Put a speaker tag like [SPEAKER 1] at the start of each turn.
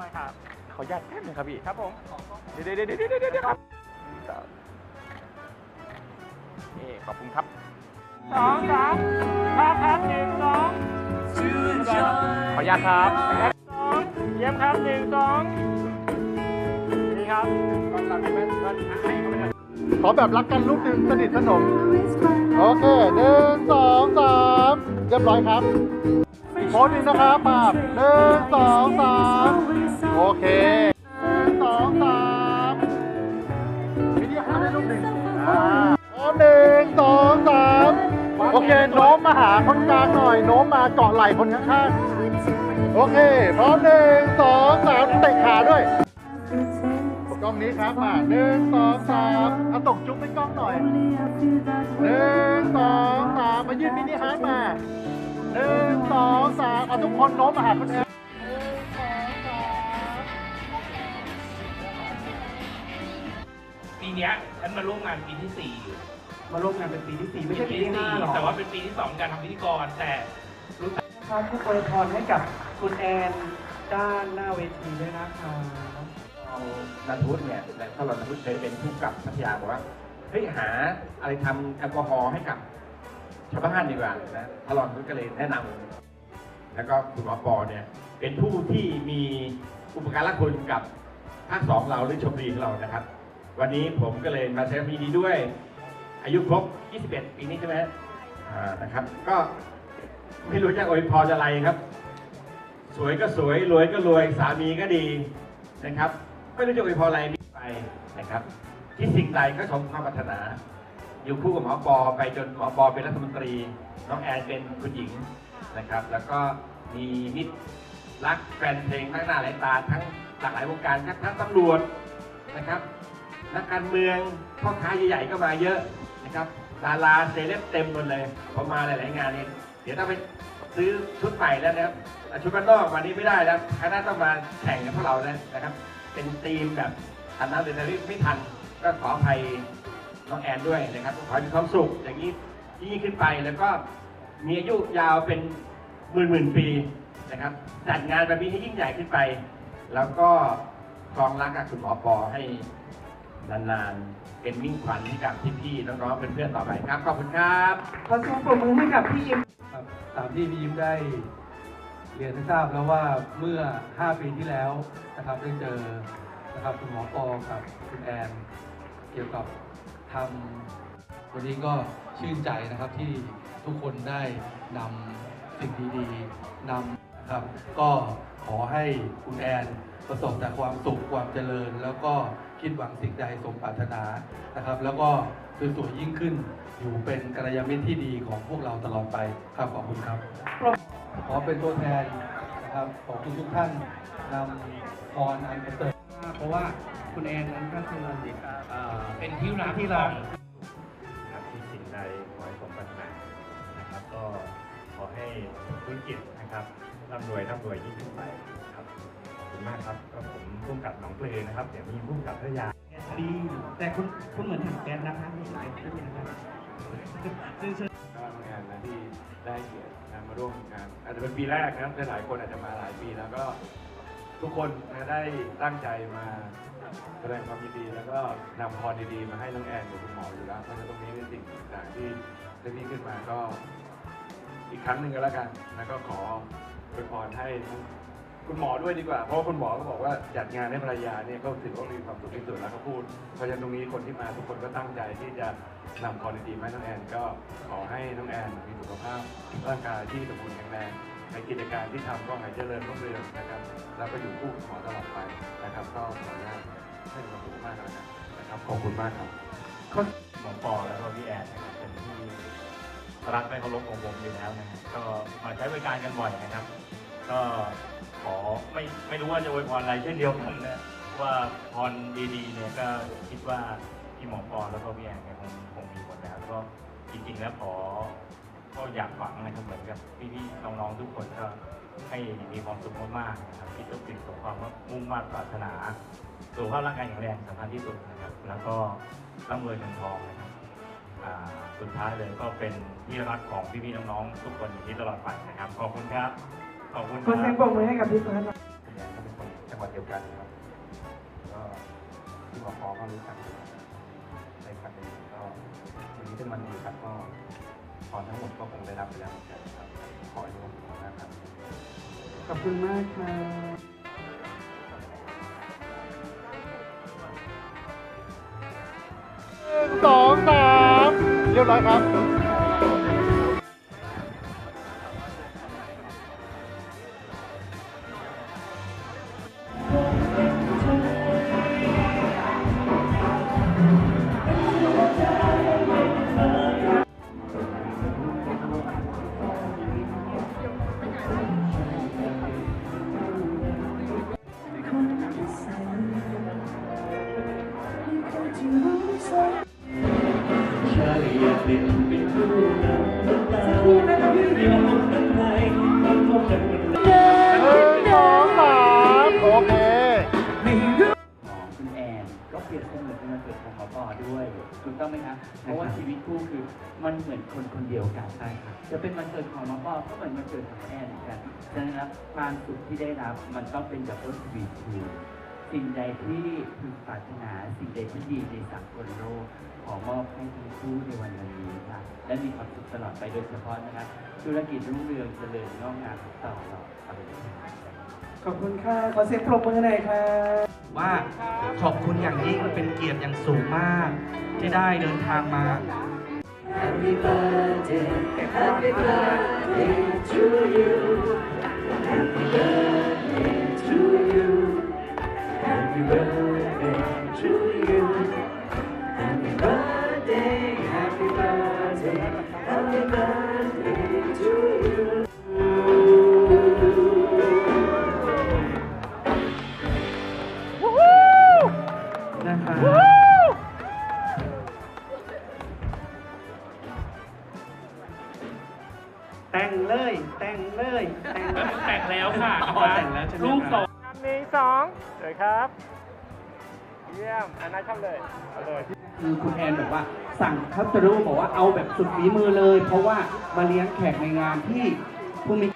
[SPEAKER 1] ร้อยครับ
[SPEAKER 2] ขออนุญาตแป๊บนึงครับพี่
[SPEAKER 1] ครับผม
[SPEAKER 2] เดี๋ยวเดี๋ยวเดี๋ยวเดี๋ยวเดี๋ยวเดี๋ยวครับนี่ขอบคุณครับ
[SPEAKER 1] สองสามครับครับหนึ่งสอง
[SPEAKER 2] ขออนุญาตครับ
[SPEAKER 1] สองเยี่ยมครับหนึ่งสองนี่ครับ
[SPEAKER 3] ขอแบบรักกันลูกหนึ่งสนิทสนม โอเคหนึ่งสองสามเรียบร้อยครับ โพสต์หนึ่งนะครับปาบหนึ่งสองสามโอเคหนึ่งสองสามวิดีโอทำได้ลูกหนึ่งอ่าพร้อมหนึ่งสองสามโอเคโน้มมาหาคนกลางหน่อยโน้มมาเกาะไหล่คนข้างๆโอเคพร้อมหนึ่งสองสามเตะขาด้วยกล้องนี้ครับมาหนึ่งสองสามเอาตกจุ๊บให้กล้องหน่อยหนึ่งสองสามมายืนมินิฮาร์ดมา หนึ่งสองสามเอาทุกคนโน้มมาหาคนอื่นหนึ่งสองสาม
[SPEAKER 4] ปีเนี้ยฉันมาร่วมงานปีที่สี่อยู่
[SPEAKER 1] มาร่วมงานเป็นปีที่สี่ไม่ใช่ปีที่ห้าหรอ
[SPEAKER 4] แต่ว่าเป็นปีที่สองการทำพิธีกรแต่รู้สึก
[SPEAKER 1] ครับผู้อวยพรให้กับคุณแอนด้านหน้าเวทีด้วยนะครับ
[SPEAKER 5] เอานันทุศเนี่ยและถ้าเรานันทุศเคยเป็นผู้กำกับพัทยาบอกว่าเฮ้ยหาอะไรทำแอลกอฮอล์ให้กับ ชาวบ้านดีกว่านะถ้ารานันทุศก็เลยแนะนำแล้วก็คุณหมอปอเนี่ยเป็นผู้ที่มีอุปการะคุณกับภาคสองเราหรือชมรีของเรานะครับ วันนี้ผมก็เลยมาแสดงความยินดีด้วย อายุครบ 21 ปีนี้ใช่ไหมอ่านะครับ ก็ไม่รู้จะอวยพรอะไรครับ สวยก็สวยรวยก็รวยสามีก็ดีนะครับ ไม่รู้จะอวยพรอะไรไปนะครับ ที่สิ่งใดก็สมความปรารถนา อยู่คู่กับหมอปอไปจนหมอปอเป็นรัฐมนตรี น้องแอนเป็นคุณหญิงนะครับ แล้วก็มีมิตรรักแฟนเพลงทั้งหน้าหลายตาทั้งหลากหลายวงการทั้งทั้งตำรวจนะครับนักการเมืองพ่อค้าใหญ่ๆก็มาเยอะนะครับดาราเซเลบเต็มหมดเลยพอมาหลายๆงานเนี่ยเดี๋ยวต้องไปซื้อชุดใหม่แล้วนะครับชุดบ้านนอกวันนี้ไม่ได้แล้วคณะต้องมาแข่งกับพวกเราแล้วนะครับ เป็นธีมแบบทันน้ำเดนริไม่ทันก็ขออภัย น้องแอนด้วยนะครับขอให้มีความสุขอย่างนี้ยิ่งขึ้นไปแล้วก็มีอายุยาวเป็นหมื่นหมื่นๆปีนะครับจัดงานแบบนี้ให้ยิ่งใหญ่ขึ้นไป แล้วก็ครองรักกับคุณหมอปอให้นานๆ เป็นมิ่งขวัญให้กับพี่ๆน้องๆเป็นเพื่อนต่อไปครับขอบคุณครับ
[SPEAKER 1] ขอเสียงปรบมือให้กับพี่ยิม
[SPEAKER 6] ครับตามที่พี่ยิ้มได้เรียนให้ทราบแล้วว่าเมื่อ 5 ปีที่แล้วนะครับได้เจอนะครับคุณหมอปอกับคุณแอนเกี่ยวกับ ทำวันนี้ก็ชื่นใจนะครับที่ทุกคนได้นำสิ่งดีๆนำนะครับ ก็ขอให้คุณแอนประสบแต่ความสุขความเจริญ แล้วก็คิดหวังสิ่งใดสมปรารถนานะครับ แล้วก็สวยๆยิ่งขึ้นอยู่เป็นกัลยาณมิตรที่ดีของพวกเราตลอดไปครับขอบคุณครับขอเป็นตัวแทนนะครับของทุกๆท่านนำพรอันประเสริฐ
[SPEAKER 1] เพราะว่า คุณแอนนั้นก็คือเอ่อ
[SPEAKER 4] เป็นที่รัก
[SPEAKER 1] ที่รัก
[SPEAKER 7] ครับที่สิ่งใดขอให้สมปรารถนานะครับ ก็ขอให้ธุรกิจนะครับร่ำรวยร่ำรวยยิ่งขึ้นไปครับขอบคุณมากครับก็ผมพุ่มกับหนองเพลงนะครับเดี๋ยวมีพุ่มกับพัทยา
[SPEAKER 1] ดีแต่คุณคุณเหมือนถังแก๊สนะคะมีหลายที่นะครับซึ่งซึ่ง
[SPEAKER 7] ก็งานนะที่ได้เกียรตินะมาร่วมงานอาจจะเป็นปีแรกนะครับหลายๆคนอาจจะมาหลายปีแล้วก็ ทุกคนนะได้ตั้งใจมาแสดงความยินดี แล้วก็นำพรดีๆ มาให้น้องแอนกับคุณหมออยู่แล้วเพราะฉะนั้นตรงนี้เป็นสิ่งต่างๆที่ได้นี้ขึ้นมาก็อีกครั้งหนึ่งก็แล้วกัน แล้วก็ขออวยพรให้คุณหมอด้วยดีกว่า เพราะว่าคุณหมอก็บอกว่าจัดงานให้ภรรยาเนี่ยก็ถือว่ามีความสุขที่สุดแล้วก็พูด เพราะฉะนั้นตรงนี้คนที่มาทุกคนก็ตั้งใจที่จะนำคอดีๆมาให้น้องแอน ก็ขอให้น้องแอนมีสุขภาพร่างกายที่สมบูรณ์แข็งแรง ในกิจการที่ทำก็ให้เจริญรุ่งเรืองนะครับ แล้วก็อยู่คู่กับหมอตลอดไปนะครับ ก็ขออนุญาตให้ความสุขมากแล้วกันนะครับขอบคุณมากครับ
[SPEAKER 8] หมอปอแล้วก็พี่แอนนะครับเป็นที่รักและเคารพของผมอยู่แล้วนะครับก็มาใช้บริการกันบ่อยนะครับ ก็ขอไม่ไม่รู้ว่าจะอวยพรอะไรเช่นเดียวกันนะว่าพรดีๆเนี่ยก็คิดว่าพี่หมอปอแล้วก็พี่แอนเนี่ยคงคงมีหมดแล้วก็จริงๆแล้วขอ อยากฝังนะครับเหมือนกับพี่ๆน้องๆทุกคนก็ให้มีความสุขมากๆนะครับคิดทุกสิ่งสมความมุ่งมั่นปรารถนาสุขภาพร่างกายแข็งแรงสำคัญที่สุดนะครับ แล้วก็ร่ำรวยเงินทองนะครับอ่าสุดท้ายเลยก็เป็นที่รักของพี่ๆน้องๆทุกคนอย่างนี้ตลอดไปนะครับขอบคุณครับขอบคุณค
[SPEAKER 1] ขอเสียงปร
[SPEAKER 8] รั
[SPEAKER 1] บบมือให้กับพี่เฟิร์ส
[SPEAKER 5] คุณแอนก็เป็นคนจังหวัด
[SPEAKER 9] ดียวกันครับก็ที่หมอพอก็รู้จักในครั้งนี้ก็วันนี้เป็นวันดีครับก็ พรทั้งหมดก็คงได้รับไปแล้วเหมือนกันครับ ขออนุโมทนานะครับ
[SPEAKER 1] ขอบคุณมากค่ะ
[SPEAKER 3] หนึ่งสองสามเรียบร้อยครับ หนึ่งสองสามโอเค
[SPEAKER 10] ของคุณแอนก็เปรียบเสมือนเป็นวันเกิดของหมอปอด้วยถูกต้องไหมครับเพราะว่าชีวิตคู่คือมันเหมือนคนคนเดียวกันใช่ครับจะเป็นวันเกิดของหมอปอก็เหมือนวันเกิดของแอนเหมือนกันฉะนั้นครับความสุขที่ได้รับมันต้องเป็นแบบต้นทวีคูณ สิ่งใดที่พึงปรารถนาสิ่งใดที่ดีในสังคมโลกขอมอบให้ทั้งคู่ในวันนี้ค่ะและมีความสุขตลอดไปโดยเฉพาะนะครับธุรกิจรุ่งเรืองเจริญงอกงามต่อตลอดไป
[SPEAKER 1] ขอบคุณค่ะ ขอเสียงปรบมือหน่อยค่ะว่าขอบคุณอย่างยิ่งเป็นเกียรติอย่างสูงมาก ที่ได้เดินทางมา
[SPEAKER 10] Happy birthday, happy birthday to you. Happy birthday birthday to you.
[SPEAKER 11] เยี่ยมอันนั้นชอบเลยเอาเลย
[SPEAKER 1] คือคุณแอนบอกว่า สั่งคัตเตอร์รูบอกว่าเอาแบบสุดฝีมือเลย เพราะว่ามาเลี้ยงแขกในงานที่ผู้มี